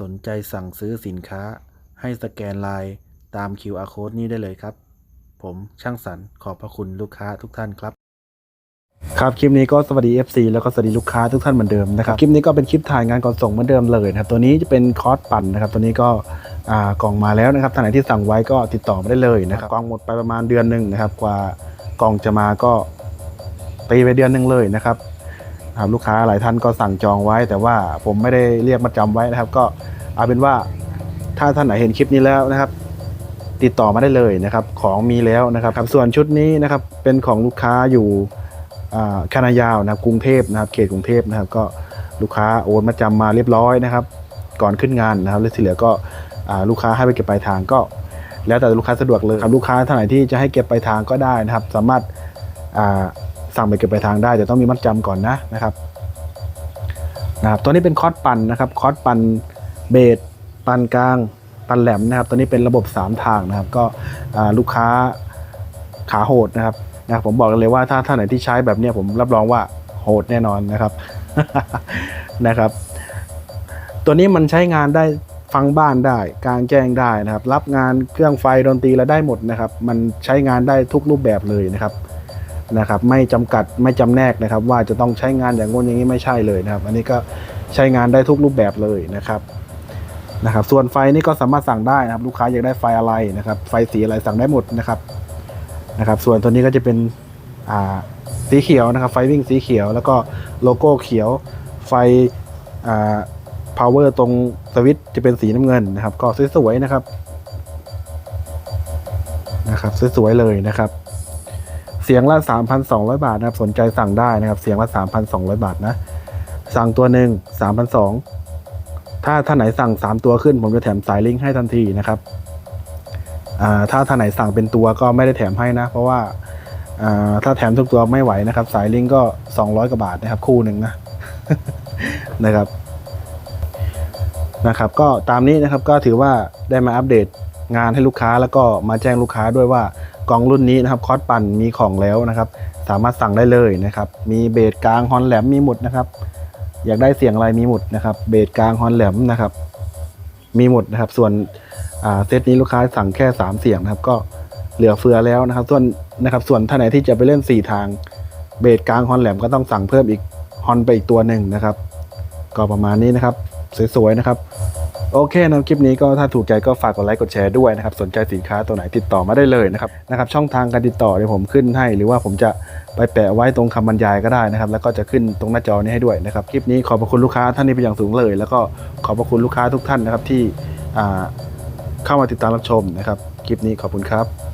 สนใจสั่งซื้อสินค้า ให้สแกนไลน์ตาม QR Code นี้ได้เลยครับ ผมช่างสรรขอบพระคุณลูกค้าทุกท่านครับ ครับคลิปนี้ก็สวัสดี FC แล้วก็สวัสดีลูกค้าทุกท่านเหมือนเดิมนะครับคลิปนี้ก็เป็นคลิปถ่ายงานก่อนส่งเหมือนเดิมเลยนะครับตัวนี้จะเป็นคอร์สปั่นนะครับตัวนี้ก็อ่ากล่องมาแล้วนะครับท่านไหนที่สั่งไว้ก็ติดต่อมาได้เลยนะครับกล่องหมดไปประมาณเดือนหนึ่งนะครับกว่ากล่องจะมาก็ตีไปเดือนหนึ่งเลยนะครับ ครับลูกค้าหลายท่านก็สั่งจองไว้ แต่ว่าผมไม่ได้เรียกมาจำไว้นะครับ ก็เอาเป็นว่าถ้าท่านไหนเห็นคลิปนี้แล้วนะครับ ติดต่อมาได้เลยนะครับ ของมีแล้วนะครับรบส่วนชุดนี้นะครับเป็นของลูกค้าอยู่คณะยาวนะครับกรุงเทพนะครับ เขตกรุงเทพนะครับ ก็ลูกค้าโอนมาจำมาเรียบร้อยนะครับ ก่อนขึ้นงานนะครับแล้วที่เหลือก็ลูกค้าให้ไปเก็บปลายทางก็ แล้วแต่ลูกค้าสะดวกเลยครับลูกค้าท่านไหนที่จะให้เก็บปลายทางก็ได้นะครับ สามารถ สั่งไปเก็บไปทางได้แต่ต้องมีมัดจำก่อนนะนะครับนะครับตัวนี้เป็นคอร์สปันนะครับคอร์สปันเบสปันกลางปันแหลมนะครับ ตัวนี้เป็นระบบ 3 ทางนะครับ ก็ลูกค้าขาโหดนะครับนะครับผมบอกเลยว่าถ้าท่านไหนที่ใช้แบบนี้ผมรับรองว่าโหดแน่นอนนะครับนะครับ ตัวนี้มันใช้งานได้ฟังบ้านได้กลางแจ้งได้นะครับ รับงานเครื่องไฟดนตรีแล้วได้หมดนะครับ มันใช้งานได้ทุกรูปแบบเลยนะครับ นะครับไม่จำกัดไม่จำแนกนะครับ ว่าจะต้องใช้งานอย่างงนอย่างนี้ไม่ใช่เลยนะครับ อันนี้ก็ใช้งานได้ทุกรูปแบบเลยนะครับนะครับ ส่วนไฟนี่ก็สามารถสั่งได้นะครับ ลูกค้าอยากได้ไฟอะไรนะครับ ไฟสีอะไรสั่งได้หมดนะครับนะครับ ส่วนตัวนี้ก็จะเป็นอ่าสีเขียวนะครับ ไฟวิ่งสีเขียว แล้วก็โลโก้เขียวไฟอ่า power ตรงสวิตช์จะเป็นสีน้ำเงินนะครับ ก็สวยๆนะครับนะครับ สวยๆเลยนะครับ เสียงละ 3,200 บาทนะครับสนใจสั่งได้นะครับ เสียงละ 3,200 บาทนะ สั่งตัวหนึ่ง3,200ถ้าท่านไหนสั่ง 3 ตัวขึ้น ผมจะแถมสายลิงก์ให้ทันทีนะครับถ้าท่านไหนสั่งเป็นตัวก็ไม่ได้แถมให้นะ เพราะว่าอ่าถ้าแถมทุกตัวไม่ไหวนะครับ สายลิงก์ก็ 200 กว่าบาทนะครับ คู่หนึ่งนะนะครับนะครับ ก็ตามนี้นะครับก็ถือว่าได้มาอัปเดตงานให้ลูกค้าแล้วก็มาแจ้งลูกค้าด้วยว่า กล่องรุ่นนี้นะครับคอสปั่นมีของแล้วนะครับ สามารถสั่งได้เลยนะครับ มีเบสกลางฮอนแหลมมีหมดนะครับ อยากได้เสียงอะไรมีหมดนะครับ เบสกลางฮอนแหลมนะครับ มีหมดนะครับ ส่วนเซตนี้ลูกค้าสั่งแค่ 3 เสียงนะครับ ก็เหลือเฟือแล้วนะครับ ส่วนนะครับ ส่วนท่านไหนที่จะไปเล่น 4 ทาง เบสกลางฮอนแหลมก็ต้องสั่งเพิ่มอีกฮอนไปอีกตัวหนึ่งนะครับ ก็ประมาณนี้นะครับ สวยๆนะครับ โอเคนะคลิปนี้ก็ถ้าถูกใจก็ฝากกดไลค์กดแชร์ด้วยนะครับสนใจสินค้าตัวไหนติดต่อมาได้เลยนะครับนะครับช่องทางการติดต่อเดี๋ยวผมขึ้นให้ หรือว่าผมจะไปแปะไว้ตรงคำบรรยายก็ได้นะครับ แล้วก็จะขึ้นตรงหน้าจอนี้ให้ด้วยนะครับคลิปนี้ขอบพระคุณลูกค้าท่านนี้เป็นอย่างสูงเลย แล้วก็ขอบพระคุณลูกค้าทุกท่านนะครับที่เข้ามาติดตามรับชมนะครับคลิปนี้ขอบคุณครับ